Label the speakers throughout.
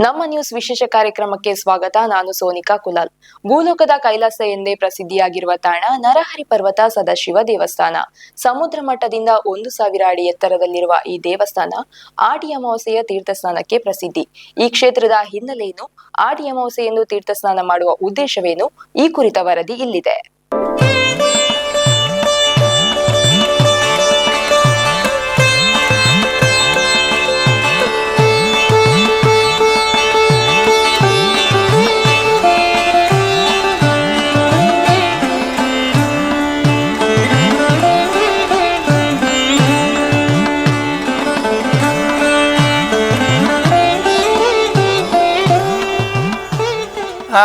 Speaker 1: ನಮ್ಮ ನ್ಯೂಸ್ ವಿಶೇಷ ಕಾರ್ಯಕ್ರಮಕ್ಕೆ ಸ್ವಾಗತ. ನಾನು ಸೋನಿಕಾ ಕುಲಾಲ್. ಭೂಲೋಕದ ಕೈಲಾಸ ಎಂದೇ ಪ್ರಸಿದ್ಧಿಯಾಗಿರುವ ತಾಣ ನರಹರಿ ಪರ್ವತ ಸದಾಶಿವ ದೇವಸ್ಥಾನ. ಸಮುದ್ರ ಮಟ್ಟದಿಂದ ಒಂದು ಸಾವಿರ ಅಡಿ ಎತ್ತರದಲ್ಲಿರುವ ಈ ದೇವಸ್ಥಾನ ಆಡಿ ಅಮಾವಾಸ್ಯೆಯ ತೀರ್ಥಸ್ನಾನಕ್ಕೆ ಪ್ರಸಿದ್ಧಿ. ಈ ಕ್ಷೇತ್ರದ ಹಿನ್ನೆಲೆಯನ್ನು ಆಡಿ ಅಮಾವಾಸ್ಯೆಯೆಂದು ತೀರ್ಥಸ್ನಾನ ಮಾಡುವ ಉದ್ದೇಶವೇನು? ಈ ಕುರಿತ ವರದಿ ಇಲ್ಲಿದೆ.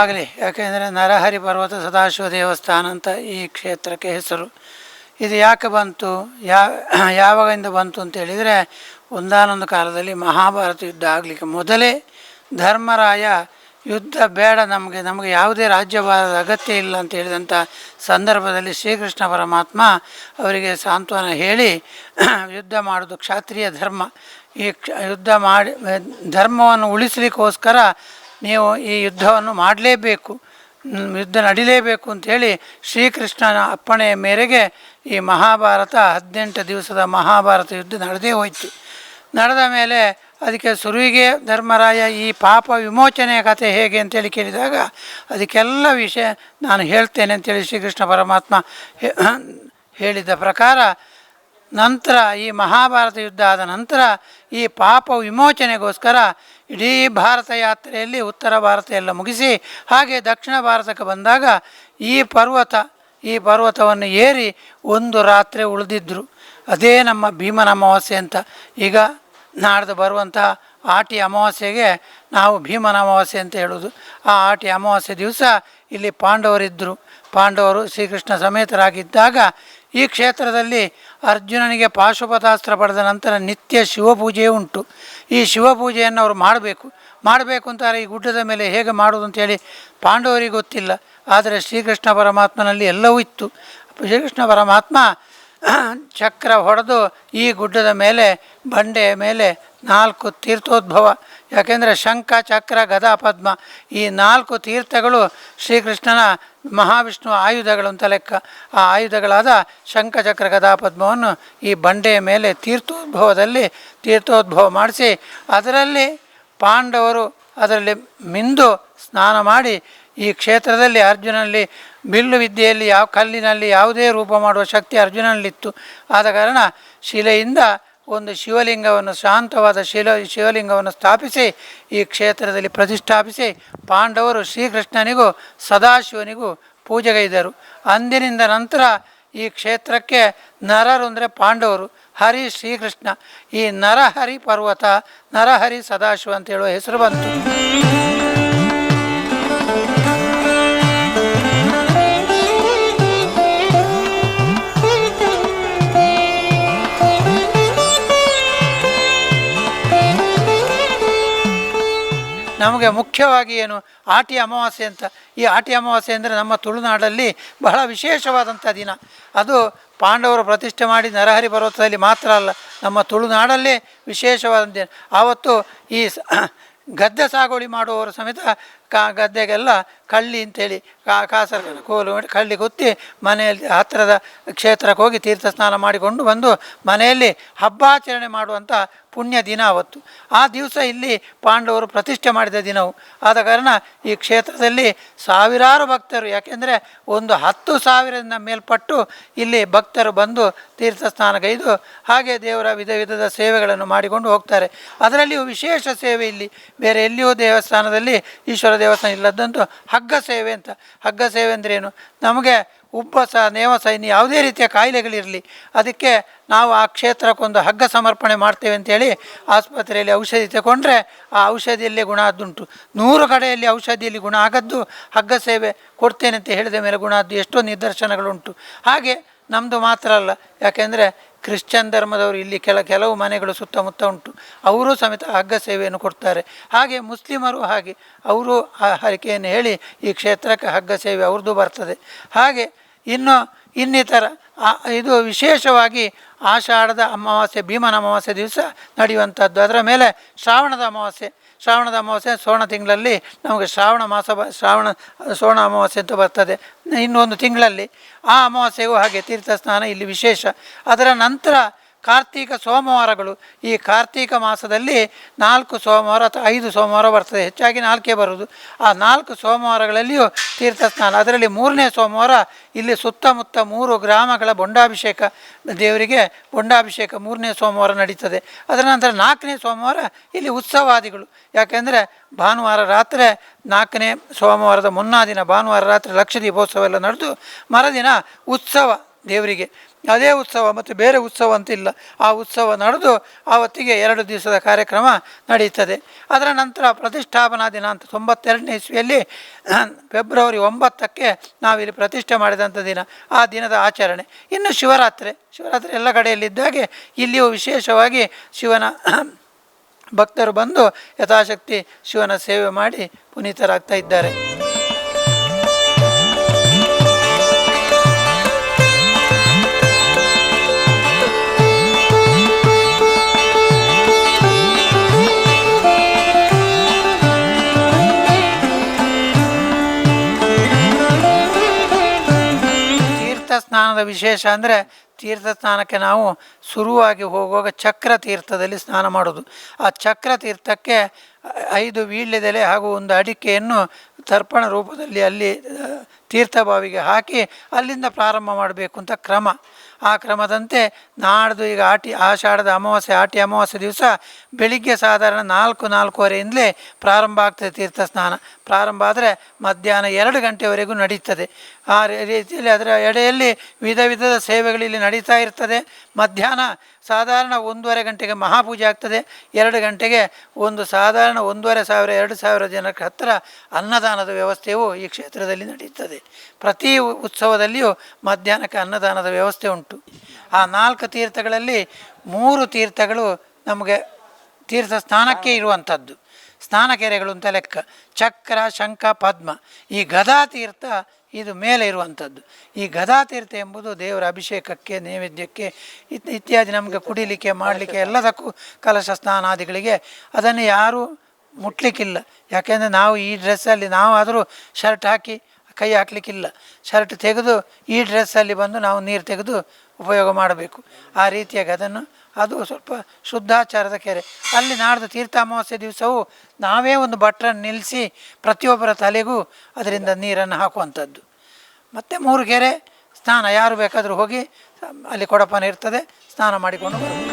Speaker 2: ಆಗಲಿ. ಯಾಕೆಂದರೆ ನರಹರಿ ಪರ್ವತ ಸದಾಶಿವ ದೇವಸ್ಥಾನ ಅಂತ ಈ ಕ್ಷೇತ್ರಕ್ಕೆ ಹೆಸರು. ಇದು ಯಾಕೆ ಬಂತು? ಯಾವ ಯಾವಾಗಿಂದ ಬಂತು ಅಂತ ಹೇಳಿದರೆ, ಒಂದಾನೊಂದು ಕಾಲದಲ್ಲಿ ಮಹಾಭಾರತ ಯುದ್ಧ ಆಗಲಿಕ್ಕೆ ಮೊದಲೇ ಧರ್ಮರಾಯ ಯುದ್ಧ ಬೇಡ, ನಮಗೆ ನಮಗೆ ಯಾವುದೇ ರಾಜ್ಯಭಾರದ ಅಗತ್ಯ ಇಲ್ಲ ಅಂತ ಹೇಳಿದಂಥ ಸಂದರ್ಭದಲ್ಲಿ ಶ್ರೀಕೃಷ್ಣ ಪರಮಾತ್ಮ ಅವರಿಗೆ ಸಾಂತ್ವನ ಹೇಳಿ, ಯುದ್ಧ ಮಾಡೋದು ಕ್ಷಾತ್ರಿಯ ಧರ್ಮ. ಈ ಯುದ್ಧ ಮಾಡಿ, ಧರ್ಮವನ್ನು ಉಳಿಸಲಿಕ್ಕೋಸ್ಕರ ನೀವು ಈ ಯುದ್ಧವನ್ನು ಮಾಡಲೇಬೇಕು ಯುದ್ಧ ನಡಿಲೇಬೇಕು ಅಂಥೇಳಿ ಶ್ರೀಕೃಷ್ಣನ ಅಪ್ಪಣೆಯ ಮೇರೆಗೆ ಈ ಮಹಾಭಾರತ ಹದಿನೆಂಟು ದಿವಸದ ಮಹಾಭಾರತ ಯುದ್ಧ ನಡೆದೇ ಹೋಯಿತು. ನಡೆದ ಮೇಲೆ ಅದಕ್ಕೆ ಸುರುವಿಗೆ ಧರ್ಮರಾಯ ಈ ಪಾಪ ವಿಮೋಚನೆಯ ಕಥೆ ಹೇಗೆ ಅಂತೇಳಿ ಕೇಳಿದಾಗ ಅದಕ್ಕೆಲ್ಲ ವಿಷಯ ನಾನು ಹೇಳ್ತೇನೆ ಅಂತೇಳಿ ಶ್ರೀಕೃಷ್ಣ ಪರಮಾತ್ಮ ಹೇಳಿದ ಪ್ರಕಾರ ನಂತರ ಈ ಮಹಾಭಾರತ ಯುದ್ಧ ಆದ ನಂತರ ಈ ಪಾಪ ವಿಮೋಚನೆಗೋಸ್ಕರ ಇಡೀ ಭಾರತ ಯಾತ್ರೆಯಲ್ಲಿ ಉತ್ತರ ಭಾರತ ಎಲ್ಲ ಮುಗಿಸಿ ಹಾಗೆ ದಕ್ಷಿಣ ಭಾರತಕ್ಕೆ ಬಂದಾಗ ಈ ಪರ್ವತ, ಈ ಪರ್ವತವನ್ನು ಏರಿ ಒಂದು ರಾತ್ರಿ ಉಳಿದಿದ್ದರು ಅದೇ ನಮ್ಮ ಭೀಮನ ಅಮಾವಾಸ್ಯೆ ಅಂತ. ಈಗ ನಾಡ್ದು ಬರುವಂತಹ ಆಟಿ ಅಮಾವಾಸ್ಯೆಗೆ ನಾವು ಭೀಮನ ಅಮಾವಾಸ್ಯೆ ಅಂತ ಹೇಳೋದು. ಆ ಆಟಿ ಅಮಾವಾಸ್ಯೆ ದಿವಸ ಇಲ್ಲಿ ಪಾಂಡವರಿದ್ದರು ಪಾಂಡವರು ಶ್ರೀಕೃಷ್ಣ ಸಮೇತರಾಗಿದ್ದಾಗ ಈ ಕ್ಷೇತ್ರದಲ್ಲಿ ಅರ್ಜುನನಿಗೆ ಪಾಶುಪತಾಸ್ತ್ರ ಪಡೆದ ನಂತರ ನಿತ್ಯ ಶಿವಪೂಜೆ ಉಂಟು. ಈ ಶಿವಪೂಜೆಯನ್ನು ಅವರು ಮಾಡಬೇಕು. ಮಾಡಬೇಕು ಅಂತಾರೆ, ಈ ಗುಡ್ಡದ ಮೇಲೆ ಹೇಗೆ ಮಾಡೋದು ಅಂತೇಳಿ ಪಾಂಡವರಿಗೆ ಗೊತ್ತಿಲ್ಲ. ಆದರೆ ಶ್ರೀಕೃಷ್ಣ ಪರಮಾತ್ಮನಲ್ಲಿ ಎಲ್ಲವೂ ಇತ್ತು. ಶ್ರೀಕೃಷ್ಣ ಪರಮಾತ್ಮ ಚಕ್ರ ಹೊಡೆದು ಈ ಗುಡ್ಡದ ಮೇಲೆ ಬಂಡೆಯ ಮೇಲೆ ನಾಲ್ಕು ತೀರ್ಥೋದ್ಭವ ಯಾಕೆಂದರೆ ಶಂಖ, ಚಕ್ರ, ಗದಾ, ಪದ್ಮ ಈ ನಾಲ್ಕು ತೀರ್ಥಗಳು ಶ್ರೀಕೃಷ್ಣನ ಮಹಾವಿಷ್ಣು ಆಯುಧಗಳು ಅಂತ ಲೆಕ್ಕ. ಆ ಆಯುಧಗಳಾದ ಶಂಖ, ಚಕ್ರ, ಗದಾ, ಪದ್ಮವನ್ನು ಈ ಬಂಡೆಯ ಮೇಲೆ ತೀರ್ಥೋದ್ಭವದಲ್ಲಿ ತೀರ್ಥೋದ್ಭವ ಮಾಡಿಸಿ ಅದರಲ್ಲಿ ಪಾಂಡವರು ಅದರಲ್ಲಿ ಮಿಂದು ಸ್ನಾನ ಮಾಡಿ ಈ ಕ್ಷೇತ್ರದಲ್ಲಿ ಅರ್ಜುನಲ್ಲಿ ಬಿಲ್ಲು ವಿದ್ಯೆಯಲ್ಲಿ ಯಾವ ಕಲ್ಲಿನಲ್ಲಿ ಯಾವುದೇ ರೂಪ ಮಾಡುವ ಶಕ್ತಿ ಅರ್ಜುನಲ್ಲಿತ್ತು ಆದ ಕಾರಣ ಶಿಲೆಯಿಂದ ಒಂದು ಶಿವಲಿಂಗವನ್ನು ಶಾಂತವಾದ ಶಿಲ, ಶಿವಲಿಂಗವನ್ನು ಸ್ಥಾಪಿಸಿ, ಈ ಕ್ಷೇತ್ರದಲ್ಲಿ ಪ್ರತಿಷ್ಠಾಪಿಸಿ ಪಾಂಡವರು ಶ್ರೀಕೃಷ್ಣನಿಗೂ ಸದಾಶಿವನಿಗೂ ಪೂಜೆಗೈದರು ಅಂದಿನಿಂದ ನಂತರ ಈ ಕ್ಷೇತ್ರಕ್ಕೆ ನರರು ಅಂದರೆ ಪಾಂಡವರು, ಹರಿ ಶ್ರೀಕೃಷ್ಣ. ಈ ನರಹರಿ ಪರ್ವತ, ನರಹರಿ ಸದಾಶಿವ ಅಂತ ಹೇಳುವ ಹೆಸರು ಬಂತು. ನಮಗೆ ಮುಖ್ಯವಾಗಿ ಏನು ಆಟಿ ಅಮಾವಾಸ್ಯೆ ಅಂತ. ಈ ಆಟಿ ಅಮಾವಾಸ್ಯೆ ಅಂದರೆ ನಮ್ಮ ತುಳುನಾಡಲ್ಲಿ ಬಹಳ ವಿಶೇಷವಾದಂಥ ದಿನ. ಅದು ಪಾಂಡವರು ಪ್ರತಿಷ್ಠೆ ಮಾಡಿ ನರಹರಿ ಪರ್ವತದಲ್ಲಿ ಮಾತ್ರ ಅಲ್ಲ, ನಮ್ಮ ತುಳುನಾಡಲ್ಲೇ ವಿಶೇಷವಾದ ದಿನ. ಆವತ್ತು ಈ ಗದ್ದೆ ಸಾಗುವಳಿ ಮಾಡುವವರು ಸಮೇತ ಕಾ ಗದ್ದೆಗೆಲ್ಲ ಕಳ್ಳಿ ಅಂತೇಳಿ ಕಾ ಕಾಸರ ಕೋಲು ಕಳ್ಳಿ ಗುತ್ತಿ ಮನೆಯಲ್ಲಿ ಹತ್ತಿರದ ಕ್ಷೇತ್ರಕ್ಕೆ ಹೋಗಿ ತೀರ್ಥ ಸ್ನಾನ ಮಾಡಿಕೊಂಡು ಬಂದು ಮನೆಯಲ್ಲಿ ಹಬ್ಬಾಚರಣೆ ಮಾಡುವಂಥ ಪುಣ್ಯ ದಿನ ಅವತ್ತು. ಆ ದಿವಸ ಇಲ್ಲಿ ಪಾಂಡವರು ಪ್ರತಿಷ್ಠೆ ಮಾಡಿದ ದಿನವು. ಆದ ಕಾರಣ ಈ ಕ್ಷೇತ್ರದಲ್ಲಿ ಸಾವಿರಾರು ಭಕ್ತರು, ಯಾಕೆಂದರೆ ಒಂದು ಹತ್ತು ಸಾವಿರದಿಂದ ಮೇಲ್ಪಟ್ಟು ಇಲ್ಲಿ ಭಕ್ತರು ಬಂದು ತೀರ್ಥ ಸ್ನಾನಗೈದು ಹಾಗೆ ದೇವರ ವಿಧ ವಿಧದ ಸೇವೆಗಳನ್ನು ಮಾಡಿಕೊಂಡು ಹೋಗ್ತಾರೆ. ಅದರಲ್ಲಿಯೂ ವಿಶೇಷ ಸೇವೆ ಇಲ್ಲಿ. ಬೇರೆ ಎಲ್ಲಿಯೂ ದೇವಸ್ಥಾನದಲ್ಲಿ ಈಶ್ವರ ದೇವಸ್ಥಾನ ಇಲ್ಲದಂತೂ ಹಗ್ಗ ಸೇವೆ ಅಂತ. ಹಗ್ಗ ಸೇವೆ ಅಂದ್ರೇನು ನಮಗೆ ಉಬ್ಬಸ ನೇವಸ ಇನ್ನು ಯಾವುದೇ ರೀತಿಯ ಕಾಯಿಲೆಗಳಿರಲಿ, ಅದಕ್ಕೆ ನಾವು ಆ ಕ್ಷೇತ್ರಕ್ಕೊಂದು ಹಗ್ಗ ಸಮರ್ಪಣೆ ಮಾಡ್ತೇವೆ ಅಂತೇಳಿ ಆಸ್ಪತ್ರೆಯಲ್ಲಿ ಔಷಧಿ ತಗೊಂಡ್ರೆ ಆ ಔಷಧಿಯಲ್ಲೇ ಗುಣ ಆದ್ದುಂಟು ನೂರು ಕಡೆಯಲ್ಲಿ ಔಷಧಿಯಲ್ಲಿ ಗುಣ ಆಗದ್ದು ಹಗ್ಗ ಸೇವೆ ಕೊಡ್ತೇನೆ ಅಂತ ಹೇಳಿದ ಮೇಲೆ ಗುಣ ಆದ್ದು ಎಷ್ಟೋ ನಿದರ್ಶನಗಳುಂಟು. ಹಾಗೆ ನಮ್ಮದು ಮಾತ್ರ ಅಲ್ಲ. ಯಾಕೆಂದರೆ ಕ್ರಿಶ್ಚಿಯನ್ ಧರ್ಮದವರು ಇಲ್ಲಿ ಕೆಲ ಕೆಲವು ಮನೆಗಳು ಸುತ್ತಮುತ್ತ ಉಂಟು. ಅವರು ಸಮೇತ ಹಗ್ಗ ಸೇವೆಯನ್ನು ಕೊಡ್ತಾರೆ. ಹಾಗೆ ಮುಸ್ಲಿಮರು ಹಾಗೆ ಅವರು ಆ ಹರಿಕೆಯನ್ನು ಹೇಳಿ ಈ ಕ್ಷೇತ್ರಕ್ಕೆ ಹಗ್ಗ ಸೇವೆ ಅವ್ರದ್ದು ಬರ್ತದೆ. ಹಾಗೆ ಇನ್ನು ಇನ್ನಿತರ ಇದು ವಿಶೇಷವಾಗಿ ಆಷಾಢದ ಅಮಾವಾಸ್ಯೆ, ಭೀಮನ ಅಮಾವಾಸ್ಯೆ ದಿವಸ ನಡೆಯುವಂಥದ್ದು. ಅದರ ಮೇಲೆ ಶ್ರಾವಣದ ಅಮಾವಾಸ್ಯೆ. ಶ್ರಾವಣದ ಅಮಾವಾಸ್ಯೆ ಸೋಣ ತಿಂಗಳಲ್ಲಿ ನಮಗೆ ಶ್ರಾವಣ ಮಾಸ ಬ, ಶ್ರಾವಣ, ಸೋಣ ಅಮಾವಾಸ್ಯೆ ಅಂತ ಬರ್ತದೆ. ಇನ್ನೊಂದು ತಿಂಗಳಲ್ಲಿ ಆ ಅಮಾವಾಸ್ಯೆಗೂ ಹಾಗೆ ತೀರ್ಥ ಸ್ನಾನ ಇಲ್ಲಿ ವಿಶೇಷ. ಅದರ ನಂತರ ಕಾರ್ತೀಕ ಸೋಮವಾರಗಳು. ಈ ಕಾರ್ತೀಕ ಮಾಸದಲ್ಲಿ ನಾಲ್ಕು ಸೋಮವಾರ ಅಥವಾ ಐದು ಸೋಮವಾರ ಬರ್ತದೆ. ಹೆಚ್ಚಾಗಿ ನಾಲ್ಕೇ ಬರೋದು ಆ ನಾಲ್ಕು ಸೋಮವಾರಗಳಲ್ಲಿಯೂ ತೀರ್ಥಸ್ನಾನ ಅದರಲ್ಲಿ ಮೂರನೇ ಸೋಮವಾರ ಇಲ್ಲಿ ಸುತ್ತಮುತ್ತ ಮೂರು ಗ್ರಾಮಗಳ ಬೊಂಡಾಭಿಷೇಕ ದೇವರಿಗೆ ಬೊಂಡಾಭಿಷೇಕ ಮೂರನೇ ಸೋಮವಾರ ನಡೀತದೆ. ಅದರ ನಂತರ ನಾಲ್ಕನೇ ಸೋಮವಾರ ಇಲ್ಲಿ ಉತ್ಸವಾದಿಗಳು. ಯಾಕೆಂದರೆ ಭಾನುವಾರ ರಾತ್ರಿ ನಾಲ್ಕನೇ ಸೋಮವಾರದ ಮುನ್ನಾ ದಿನ ಭಾನುವಾರ ರಾತ್ರಿ ಲಕ್ಷ ದೀಪೋತ್ಸವ ಎಲ್ಲ ನಡೆದು ಮರದಿನ ಉತ್ಸವ ದೇವರಿಗೆ. ಅದೇ ಉತ್ಸವ ಮತ್ತು ಬೇರೆ ಉತ್ಸವ ಅಂತಿಲ್ಲ. ಆ ಉತ್ಸವ ನಡೆದು ಆವತ್ತಿಗೆ ಎರಡು ದಿವಸದ ಕಾರ್ಯಕ್ರಮ ನಡೆಯುತ್ತದೆ ಅದರ ನಂತರ ಪ್ರತಿಷ್ಠಾಪನಾ ದಿನ ಅಂತ ತೊಂಬತ್ತೆರಡನೇ ಇಸ್ವಿಯಲ್ಲಿ ಫೆಬ್ರವರಿ ಒಂಬತ್ತಕ್ಕೆ ನಾವಿಲ್ಲಿ ಪ್ರತಿಷ್ಠೆ ಮಾಡಿದಂಥ ದಿನ, ಆ ದಿನದ ಆಚರಣೆ. ಇನ್ನು ಶಿವರಾತ್ರಿ ಶಿವರಾತ್ರಿ ಎಲ್ಲ ಕಡೆಯಲ್ಲಿದ್ದಾಗೆ ಇಲ್ಲಿಯೂ ವಿಶೇಷವಾಗಿ ಶಿವನ ಭಕ್ತರು ಬಂದು ಯಥಾಶಕ್ತಿ ಶಿವನ ಸೇವೆ ಮಾಡಿ ಪುನೀತರಾಗ್ತಾ ಇದ್ದಾರೆ. ಸ್ನಾನದ ವಿಶೇಷ ಅಂದರೆ ತೀರ್ಥ ಸ್ನಾನಕ್ಕೆ ನಾವು ಶುರುವಾಗಿ ಹೋಗುವಾಗ ಚಕ್ರ ತೀರ್ಥದಲ್ಲಿ ಸ್ನಾನ ಮಾಡೋದು. ಆ ಚಕ್ರ ತೀರ್ಥಕ್ಕೆ ಐದು ವೀಳ್ಯದೆಲೆ ಹಾಗೂ ಒಂದು ಅಡಿಕೆಯನ್ನು ತರ್ಪಣ ರೂಪದಲ್ಲಿ ಅಲ್ಲಿ ತೀರ್ಥಬಾವಿಗೆ ಹಾಕಿ ಅಲ್ಲಿಂದ ಪ್ರಾರಂಭ ಮಾಡಬೇಕು ಅಂತ ಕ್ರಮ. ಆ ಕ್ರಮದಂತೆ ನಾಡ್ದು ಈಗ ಆಟಿ, ಆಷಾಢದ ಅಮಾವಾಸ್ಯೆ, ಆಟಿ ಅಮಾವಾಸ್ಯೆ ದಿವಸ ಬೆಳಿಗ್ಗೆ ಸಾಧಾರಣ ನಾಲ್ಕು, ನಾಲ್ಕೂವರೆಯಿಂದಲೇ ಪ್ರಾರಂಭ ಆಗ್ತದೆ ತೀರ್ಥ ಸ್ನಾನ ಪ್ರಾರಂಭ ಆದರೆ ಮಧ್ಯಾಹ್ನ ಎರಡು ಗಂಟೆವರೆಗೂ ನಡೀತದೆ. ಆ ರೀತಿಯಲ್ಲಿ ಅದರ ಎಡೆಯಲ್ಲಿ ವಿಧ ವಿಧದ ಸೇವೆಗಳು ಇಲ್ಲಿ ನಡೀತಾ ಇರ್ತದೆ. ಮಧ್ಯಾಹ್ನ ಸಾಧಾರಣ ಒಂದೂವರೆ ಗಂಟೆಗೆ ಮಹಾಪೂಜೆ ಆಗ್ತದೆ. ಎರಡು ಗಂಟೆಗೆ ಒಂದು ಸಾಧಾರಣ ಒಂದೂವರೆ ಸಾವಿರ, ಎರಡು ಸಾವಿರ ಜನಕ್ಕೆ ಹತ್ತಿರ ಅನ್ನದಾನದ ವ್ಯವಸ್ಥೆಯು ಈ ಕ್ಷೇತ್ರದಲ್ಲಿ ನಡೆಯುತ್ತದೆ ಪ್ರತಿ ಉತ್ಸವದಲ್ಲಿಯೂ ಮಧ್ಯಾಹ್ನಕ್ಕೆ ಅನ್ನದಾನದ ವ್ಯವಸ್ಥೆ ಉಂಟು. ಆ ನಾಲ್ಕು ತೀರ್ಥಗಳಲ್ಲಿ ಮೂರು ತೀರ್ಥಗಳು ನಮಗೆ ತೀರ್ಥ ಸ್ನಾನಕ್ಕೆ ಇರುವಂಥದ್ದು. ಸ್ನಾನ ಕೆರೆಗಳು ಅಂತ ಲೆಕ್ಕ. ಚಕ್ರ, ಶಂಖ, ಪದ್ಮ. ಈ ಗದಾ ತೀರ್ಥ ಇದು ಮೇಲೆ ಇರುವಂಥದ್ದು. ಈ ಗದಾ ತೀರ್ಥ ಎಂಬುದು ದೇವರ ಅಭಿಷೇಕಕ್ಕೆ, ನೈವೇದ್ಯಕ್ಕೆ, ಇತ್, ಇತ್ಯಾದಿ ನಮಗೆ ಕುಡಿಲಿಕ್ಕೆ, ಮಾಡಲಿಕ್ಕೆ ಎಲ್ಲದಕ್ಕೂ ಕಲಶ ಸ್ನಾನಾದಿಗಳಿಗೆ ಅದನ್ನು ಯಾರೂ ಮುಟ್ಲಿಕ್ಕಿಲ್ಲ. ಯಾಕೆಂದರೆ ನಾವು ಈ ಡ್ರೆಸ್ಸಲ್ಲಿ ನಾವಾದರೂ ಶರ್ಟ್ ಹಾಕಿ ಕೈ ಹಾಕಲಿಕ್ಕಿಲ್ಲ. ಶರ್ಟ್ ತೆಗೆದು ಈ ಡ್ರೆಸ್ಸಲ್ಲಿ ಬಂದು ನಾವು ನೀರು ತೆಗೆದು ಉಪಯೋಗ ಮಾಡಬೇಕು. ಆ ರೀತಿಯಾಗಿ ಅದನ್ನು ಅದು ಸ್ವಲ್ಪ ಶುದ್ಧಾಚಾರದ ಕೆರೆ. ಅಲ್ಲಿ ನಾಡ್ದು ತೀರ್ಥ ಅಮಾವಾಸ್ಯೆ ದಿವಸವೂ ನಾವೇ ಒಂದು ಭಟ್ರನ್ನು ನಿಲ್ಲಿಸಿ ಪ್ರತಿಯೊಬ್ಬರ ತಲೆಗೂ ಅದರಿಂದ ನೀರನ್ನು ಹಾಕುವಂಥದ್ದು. ಮತ್ತು ಮೂರು ಕೆರೆ, ಸ್ನಾನ ಯಾರು ಬೇಕಾದರೂ ಹೋಗಿ ಅಲ್ಲಿ ಕೊಡಪನ ಇರ್ತದೆ, ಸ್ನಾನ ಮಾಡಿಕೊಂಡು ಬರ್ಬೋದು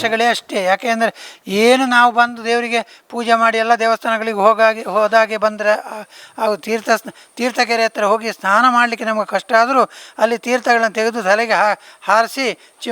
Speaker 2: ವಿಶೇಷಗಳೇ ಅಷ್ಟೇ. ಯಾಕೆಂದರೆ ಏನು ನಾವು ಬಂದು ದೇವರಿಗೆ ಪೂಜೆ ಮಾಡಿ ಎಲ್ಲ ದೇವಸ್ಥಾನಗಳಿಗೆ ಹೋಗಾಗಿ ಹೋದಾಗೆ ಬಂದರೆ ಅವು ತೀರ್ಥ ತೀರ್ಥ ತೀರ್ಥಕೆರೆ ಹತ್ರ ಹೋಗಿ ಸ್ನಾನ ಮಾಡಲಿಕ್ಕೆ ನಮಗೆ ಕಷ್ಟ ಆದರೂ ಅಲ್ಲಿ ತೀರ್ಥಗಳನ್ನು ತೆಗೆದು ತಲೆಗೆ ಹಾರಿಸಿ ಚಿ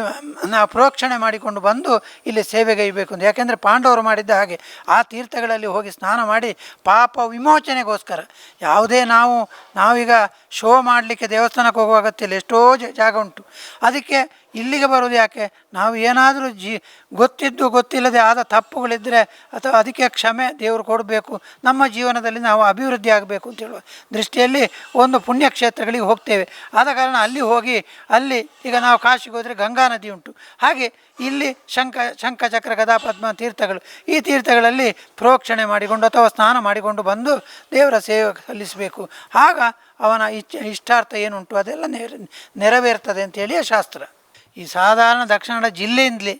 Speaker 2: ನಾವು ಪ್ರೋಕ್ಷಣೆ ಮಾಡಿಕೊಂಡು ಬಂದು ಇಲ್ಲಿ ಸೇವೆಗೈಬೇಕು ಅಂತ. ಯಾಕೆಂದರೆ ಪಾಂಡವರು ಮಾಡಿದ್ದ ಹಾಗೆ ಆ ತೀರ್ಥಗಳಲ್ಲಿ ಹೋಗಿ ಸ್ನಾನ ಮಾಡಿ ಪಾಪ ವಿಮೋಚನೆಗೋಸ್ಕರ ಯಾವುದೇ ನಾವು, ನಾವೀಗ ಶೋ ಮಾಡಲಿಕ್ಕೆ ದೇವಸ್ಥಾನಕ್ಕೆ ಹೋಗುವ ಅಗತ್ಯ ಇಲ್ಲ. ಎಷ್ಟೋ ಜಾಗ ಉಂಟು. ಅದಕ್ಕೆ ಇಲ್ಲಿಗೆ ಬರೋದು ಯಾಕೆ? ನಾವು ಏನಾದರೂ ಜಿ, ಗೊತ್ತಿದ್ದು ಗೊತ್ತಿಲ್ಲದೆ ಆದ ತಪ್ಪುಗಳಿದ್ದರೆ ಅಥವಾ ಅದಕ್ಕೆ ಕ್ಷಮೆ ದೇವರು ಕೊಡಬೇಕು, ನಮ್ಮ ಜೀವನದಲ್ಲಿ ನಾವು ಅಭಿವೃದ್ಧಿ ಆಗಬೇಕು ಅಂತ ಹೇಳುವ ದೃಷ್ಟಿಯಲ್ಲಿ ಒಂದು ಪುಣ್ಯಕ್ಷೇತ್ರಗಳಿಗೆ ಹೋಗ್ತೇವೆ. ಆದ ಕಾರಣ ಅಲ್ಲಿ ಹೋಗಿ, ಅಲ್ಲಿ ಈಗ ನಾವು ಕಾಶಿಗೆ ಹೋದರೆ ಗಂಗಾ ನದಿ ಉಂಟು. ಹಾಗೆ ಇಲ್ಲಿ ಶಂಖ, ಶಂಖಚಕ್ರ ಗದಾಪದ್ಮ ತೀರ್ಥಗಳು. ಈ ತೀರ್ಥಗಳಲ್ಲಿ ಪ್ರೋಕ್ಷಣೆ ಮಾಡಿಕೊಂಡು ಅಥವಾ ಸ್ನಾನ ಮಾಡಿಕೊಂಡು ಬಂದು ದೇವರ ಸೇವೆ ಸಲ್ಲಿಸಬೇಕು. ಆಗ ಅವನ ಇಚ್ಛ, ಇಷ್ಟಾರ್ಥ ಏನುಂಟು ಅದೆಲ್ಲ ನೆರ, ನೆರವೇರ್ತದೆ ಅಂತೇಳಿಯೇ ಶಾಸ್ತ್ರ. ಈ ಸಾಧಾರಣ ದಕ್ಷಿಣ ಜಿಲ್ಲೆಯಿಂದಲೇ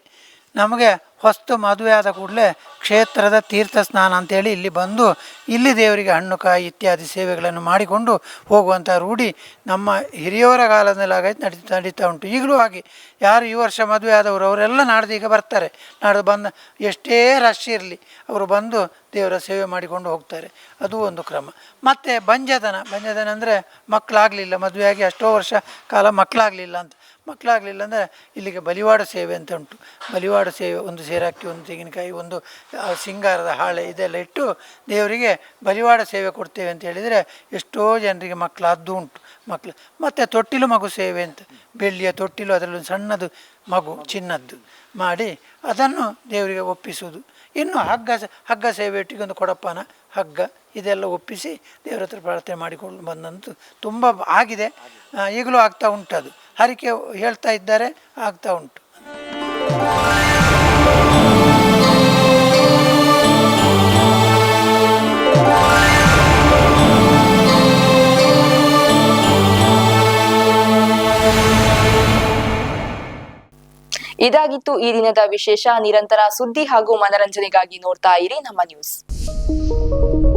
Speaker 2: ನಮಗೆ ಹೊಸ್ತು ಮದುವೆ ಆದ ಕೂಡಲೇ ಕ್ಷೇತ್ರದ ತೀರ್ಥ ಸ್ನಾನ ಅಂತೇಳಿ ಇಲ್ಲಿ ಬಂದು ಇಲ್ಲಿ ದೇವರಿಗೆ ಹಣ್ಣು, ಕಾಯಿ ಇತ್ಯಾದಿ ಸೇವೆಗಳನ್ನು ಮಾಡಿಕೊಂಡು ಹೋಗುವಂಥ ರೂಢಿ ನಮ್ಮ ಹಿರಿಯವರ ಕಾಲದಲ್ಲಿ ಆಗೈತೆ ನಡೀ ನಡೀತಾ ಉಂಟು. ಈಗಲೂ ಹಾಗೆ. ಯಾರು ಈ ವರ್ಷ ಮದುವೆ ಆದವರು, ಅವರೆಲ್ಲ ನಾಡ್ದೀಗ ಬರ್ತಾರೆ. ನಾಡ್ದು ಬಂದ ಎಷ್ಟೇ ರಶ್ ಇರಲಿ, ಅವರು ಬಂದು ದೇವರ ಸೇವೆ ಮಾಡಿಕೊಂಡು ಹೋಗ್ತಾರೆ. ಅದು ಒಂದು ಕ್ರಮ. ಮತ್ತು ಬಂಜತನ. ಬಂಜತನ ಅಂದರೆ ಮಕ್ಕಳಾಗಲಿಲ್ಲ ಮದುವೆಯಾಗಿ ಅಷ್ಟೋ ವರ್ಷ ಕಾಲ ಮಕ್ಕಳಾಗಲಿಲ್ಲ ಅಂತ. ಮಕ್ಕಳಾಗಲಿಲ್ಲ ಅಂದರೆ ಇಲ್ಲಿಗೆ ಬಲಿವಾಡ ಸೇವೆ ಅಂತ ಉಂಟು. ಬಲಿವಾಡ ಸೇವೆ, ಒಂದು ಸೇರಾಕ್ಕಿ ಒಂದು ತೆಂಗಿನಕಾಯಿ, ಒಂದು ಸಿಂಗಾರದ ಹಾಳೆ ಇದೆಲ್ಲ ಇಟ್ಟು ದೇವರಿಗೆ ಬಲಿವಾಡ ಸೇವೆ ಕೊಡ್ತೇವೆ ಅಂತ ಹೇಳಿದರೆ ಎಷ್ಟೋ ಜನರಿಗೆ ಮಕ್ಕಳಾದ್ದು ಉಂಟು. ಮಕ್ಕಳು ಮತ್ತು ತೊಟ್ಟಿಲು ಮಗು ಸೇವೆ ಅಂತ, ಬೆಳ್ಳಿಯ ತೊಟ್ಟಿಲು, ಅದರಲ್ಲಿ ಸಣ್ಣದು ಮಗು, ಚಿನ್ನದ್ದು ಮಾಡಿ ಅದನ್ನು ದೇವರಿಗೆ ಒಪ್ಪಿಸುವುದು. ಇನ್ನು ಹಗ್ಗ ಹಗ್ಗ ಸೇವೆ ಇಟ್ಟಿಗೆ ಒಂದು ಕೊಡಪ್ಪನ ಹಗ್ಗ ಇದೆಲ್ಲ ಒಪ್ಪಿಸಿ ದೇವರ ಹತ್ರ ಪ್ರಾರ್ಥನೆ ಮಾಡಿಕೊಂಡು ಬಂದಂತು ತುಂಬ ಆಗಿದೆ. ಈಗಲೂ ಆಗ್ತಾ ಉಂಟು ಅದು. ಹರಿಕೆ ಹೇಳ್ತಾ ಇದ್ದಾರೆ, ಆಗ್ತಾ ಉಂಟು.
Speaker 1: ಇದಾಗಿತ್ತು ಈ ದಿನದ ವಿಶೇಷ. ನಿರಂತರ ಸುದ್ದಿ ಹಾಗೂ ಮನರಂಜನೆಗಾಗಿ ನೋಡ್ತಾ ಇರಿ ನಮ್ಮ ನ್ಯೂಸ್. Música